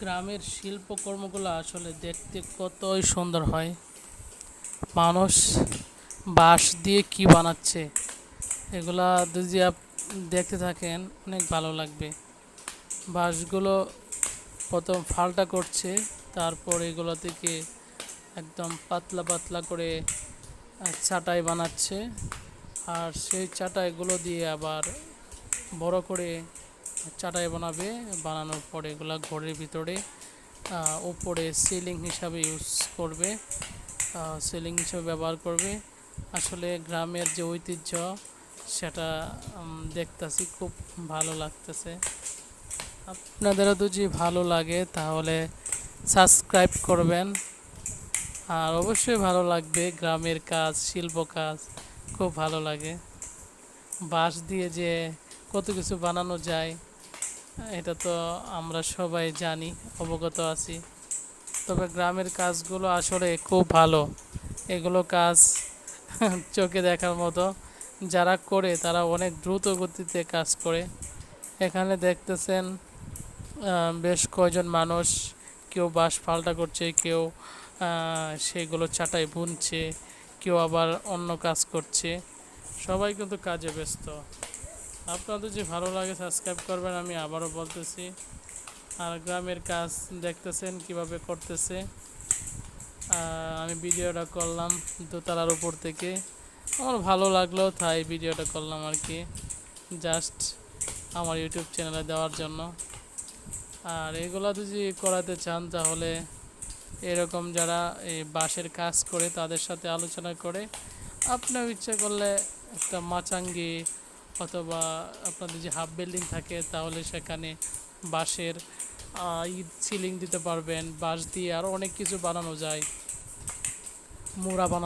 গ্রামের শিল্পকর্মগুলো আসলে দেখতে কতই সুন্দর হয়। মানুষ বাঁশ দিয়ে কি বানাচ্ছে, এগুলা যদি দেখতে থাকেন, অনেক ভালো লাগবে। বাঁশগুলো প্রথম ফালটা করছে, তারপর এগুলো থেকে একদম পাতলা পাতলা করে চাটাই বানাচ্ছে। আর সেই চাটাইগুলো দিয়ে আবার বড় করে চাটাই বানাবে। বানানোর পরে এগুলা ঘরের ভিতরে উপরে সিলিং হিসাবে ইউজ করবে। সিলিং হিসাবে ব্যবহার করবে। আসলে গ্রামের যে ঐতিহ্য, সেটা দেখতেছি, খুব ভালো লাগতেছে। আপনাদেরও যদি ভালো লাগে, তাহলে সাবস্ক্রাইব করবেন। আর অবশ্যই ভালো লাগবে, গ্রামের কাজ, শিল্প কাজ, খুব ভালো লাগে। বাঁশ দিয়ে যে কত কিছু বানানো যায় এটা তো আমরা সবাই জানি, অবগত আছি। তবে গ্রামের কাজগুলো আসলে খুব ভালো। এগুলো কাজ চোখে দেখার মতো। যারা করে, তারা অনেক দ্রুত গতিতে কাজ করে। এখানে দেখতেছেন বেশ কয়জন মানুষ। কেউ বাঁশ পাল্টা করছে, কেউ সেগুলো চাটাই বুনছে, কেউ আবার অন্য কাজ করছে। সবাই কিন্তু কাজে ব্যস্ত। আপনাদের যে ভালো লাগে সাবস্ক্রাইব করবেন, আমি আবারও বলতেছি। আর গ্রামের কাজ দেখতেছেন, কীভাবে করতেছে। আমি ভিডিওটা করলাম দোতলার উপর থেকে। আমার ভালো লাগল, তাই ভিডিওটা করলাম আর কি। জাস্ট আমার ইউটিউব চ্যানেলে দেওয়ার জন্য। আর এগুলো যদি করাতে চান, তাহলে এরকম যারা এই বাঁশের কাজ করে, তাদের সাথে আলোচনা করে। আপনার ইচ্ছা করলে একটা মাচাঙ্গি অথবা আপনাদের যে হাফ বিল্ডিং থাকে, তাহলে সেখানে বাঁশের ঈদ সিলিং দিতে পারবেন। বাঁশ দিয়ে আরও অনেক কিছু বানানো যায়। মোড়া বানানো